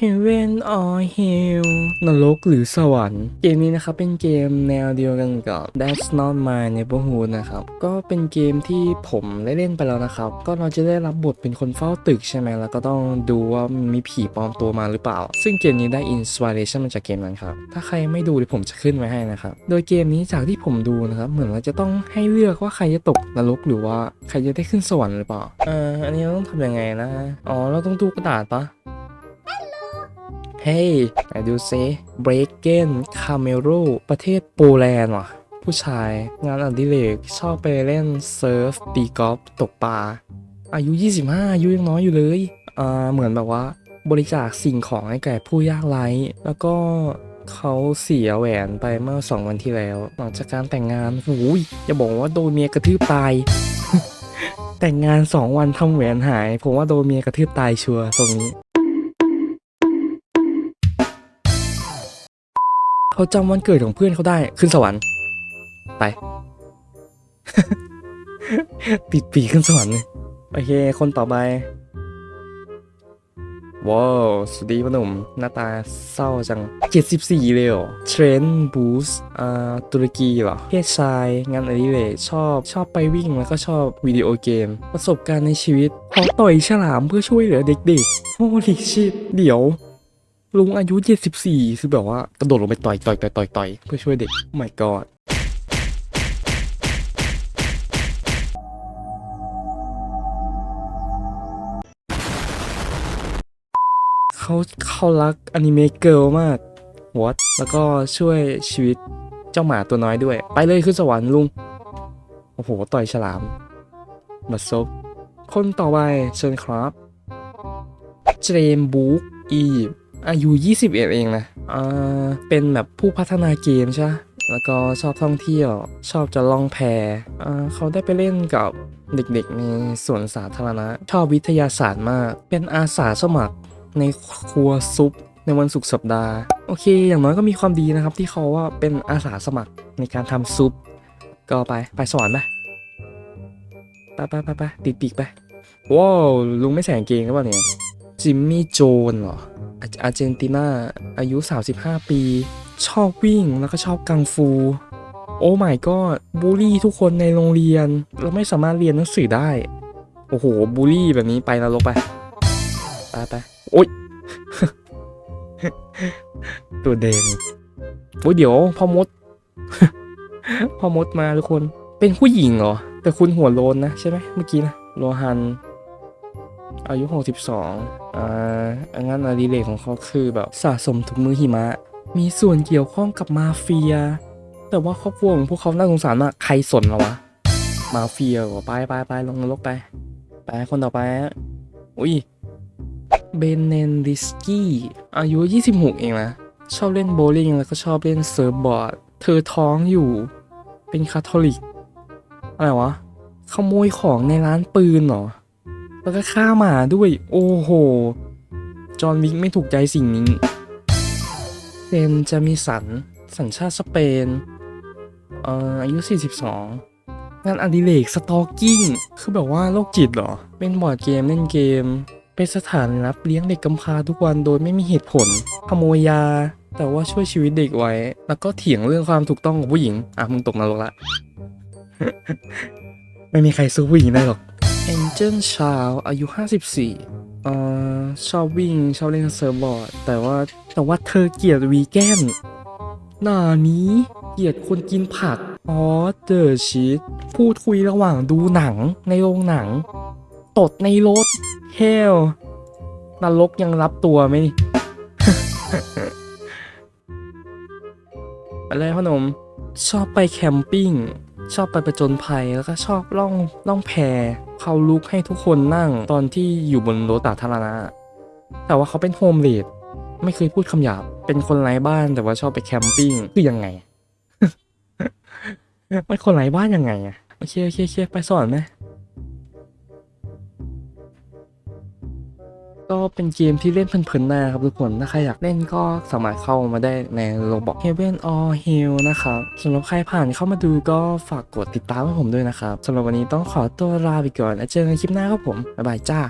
Heaven or Hell นรกหรือสวรรค์ เกมนี้นะครับเป็นเกมแนวเดียวกันกับ That's Not My Neighborhood นะครับ ก็เป็นเกมที่ผมได้เล่นไปแล้วนะครับ ก็เราจะได้รับบทเป็นคนเฝ้าตึกใช่ไหมแล้วก็ต้องดูว่ามีผีปลอมตัวมาหรือเปล่า ซึ่งเกมนี้ได้อินสปิเรชันมาจากเกมนั้นครับ ถ้าใครไม่ดูเดี๋ยวผมจะขึ้นไว้ให้นะครับ โดยเกมนี้จากที่ผมดูนะครับ เหมือนว่าจะต้องให้เลือกว่าใครจะตกนรกหรือว่าใครจะได้ขึ้นสวรรค์หรือเปล่า เอ่อ อันนี้เราต้องทำยังไงนะ อ๋อ เราต้องดูกระดาษปะ เฮ้ยไหนดูซิเบรกเกนคาเมโรประเทศโปแลนด์ว่ะ ผู้ชายงานอดิเรกชอบไปเล่นเซิร์ฟตีกอล์ฟตกปลาอายุ 25 อายุยังน้อยอยู่เลยอ่าเหมือนแบบว่า บริจาคสิ่งของให้แก่ผู้ยากไร้ แล้วก็เขาเสียแหวนไปเมื่อ 2 วันที่แล้ว หลังจากการแต่งงานหูยอย่าบอกว่าโดนเมียกระทืบตาย แต่งงาน 2 วันทำแหวนหาย ผมว่าโดนเมียกระทืบตายชัวร์ตรงนี้ เขาจำวันเกิดของเพื่อนเขาได้ขึ้นสวรรค์ ไป ติดปีกขึ้นสวรรค์เลยโอเค คนต่อไปว้าวสวัสดีพ่อหนุ่ม หน้าตาเศร้าจัง 74 เลยเหรอเทรนบูสอ่าตุรกีเหรอเพศชาย งานอดิเรกชอบชอบไปวิ่งแล้วก็ชอบวิดีโอเกม ประสบการณ์ในชีวิตขอต่อยฉลามเพื่อช่วยเหลือเด็กๆโอ้ลิชิตเดี๋ยว ลุงอายุ74คือแบบว่ากระโดดลงไปต่อยต่อยต่อยต่อยต่อยเพื่อช่วยเด็ก my god เขาเขารักอนิเมะเกิลมาก what แล้วก็ช่วยชีวิตเจ้าหมาตัวน้อยด้วย ไปเลยขึ้นสวรรค์ลุง โอ้โห ต่อยฉลามบัดซบคนต่อไปเชิญครับ เจมบุ๊กอีฟ อายุ 21 เองนะอ่าเป็นแบบผู้พัฒนาเกมใช่ แล้วก็ชอบท่องเที่ยว ชอบจะล่องแพอ่าเขาได้ไปเล่นกับเด็กๆในสวนสาธารณะ ชอบวิทยาศาสตร์มาก เป็นอาสาสมัครในครัวซุปในวันศุกร์สัปดาห์ โอเค อย่างน้อยก็มีความดีนะครับ ที่เขาว่าเป็นอาสาสมัครในการทำซุป ก็ไปไปสวรรค์ไปไปไปไปปติดปีกไปว้าวลุงไม่ใส่กางเกงหรือเปล่าเนี่ย จิมมี่โจนเหรออาอาร์เจนตินาอายุ 35 ปี ชอบวิ่งแล้วก็ชอบกังฟู โอ้ my god บูลลี่ทุกคนในโรงเรียน เราไม่สามารถเรียนหนังสือได้ โอ้โห บูลลี่แบบนี้ไปนรกไป ไปไปโอ๊ย ตัวแดงโอ้ยเดี๋ยวพ่อมดพ่อมดมาทุกคน เป็นผู้หญิงเหรอ แต่คุณหัวโลนนะใช่ไหมเมื่อกี้นะ โลฮัน อายุ 62 อ่างั้นอดิเรกของเขาคือแบบสะสมถุงมือหิมะ มีส่วนเกี่ยวข้องกับมาเฟีย แต่ว่าครอบครัวของพวกเขาน่าสงสารมาก ใครสนเหรอวะ มาเฟียเหรอไปไปไปลงนรกไป ไปคนต่อไปฮะอุ้ย เบนเนนดิสกี้ อายุ 26 เองนะ ชอบเล่นโบว์ลิ่งแล้วก็ชอบเล่นเซิร์ฟบอร์ด เธอท้องอยู่ เป็นคาทอลิก อะไรวะ ขโมยของในร้านปืนเหรอ แล้วก็ฆ่าหมาด้วย โอ้โห จอห์นวิกไม่ถูกใจสิ่งนี้เซนจะมีสัน สัญชาติสเปนเอ่ออายุ 42งานอดิเรกสตอ k กิ้ง คือแบบว่าโรคจิตเหรอ เป็นบอร์ดเกมเล่นเกม เป็นสถานรับเลี้ยงเด็กกำพร้าทุกวันโดยไม่มีเหตุผล ขโมยยา แต่ว่าช่วยชีวิตเด็กไว้ แล้วก็เถียงเรื่องความถูกต้องของผู้หญิง อะ มึงตกนรกละ ไม่มีใครสู้ผู้หญิงได้หรอก เอนเจนชาวอายุ 54เอ่อชอบวิ่งชอบเล่นเซิร์ฟบอร์ด แต่ว่าแต่ว่าเธอเกลียดวีแกนหน้านี้เกลียดคนกินผักอ๋อเดอชีตพูดคุยระหว่างดูหนังในโรงหนัง ตดในรถเฮลนรกยังรับตัวไหมนี่อะไรพ่อหนมชอบไปแคมปิ้ง ชอบไปประจนภัยแล้วก็ชอบล่องล่องแพเขาลุกให้ทุกคนนั่งตอนที่อยู่บนรถสาธารณะ แต่ว่าเขาเป็นโฮมเลดไม่เคยพูดคำหยาบ เป็นคนไร้บ้านแต่ว่าชอบไปแคมปิ้งคือยังไงเป็นคนไร้บ้านยังไงอะโอเคโอเคโอเคไปสอนไหม ก็เป็นเกมที่เล่นเพลินๆนะครับทุกคนถ้าใครอยากเล่นก็สามารถเข้ามาได้ในโรบอก Heaven or Hell นะครับสำหรับใครผ่านเข้ามาดูก็ฝากกดติดตามให้ผมด้วยนะครับสำหรับวันนี้ต้องขอตัวลาไปก่อนแล้วเจอกันคลิปหน้าครับผมบ๊ายบายจ้า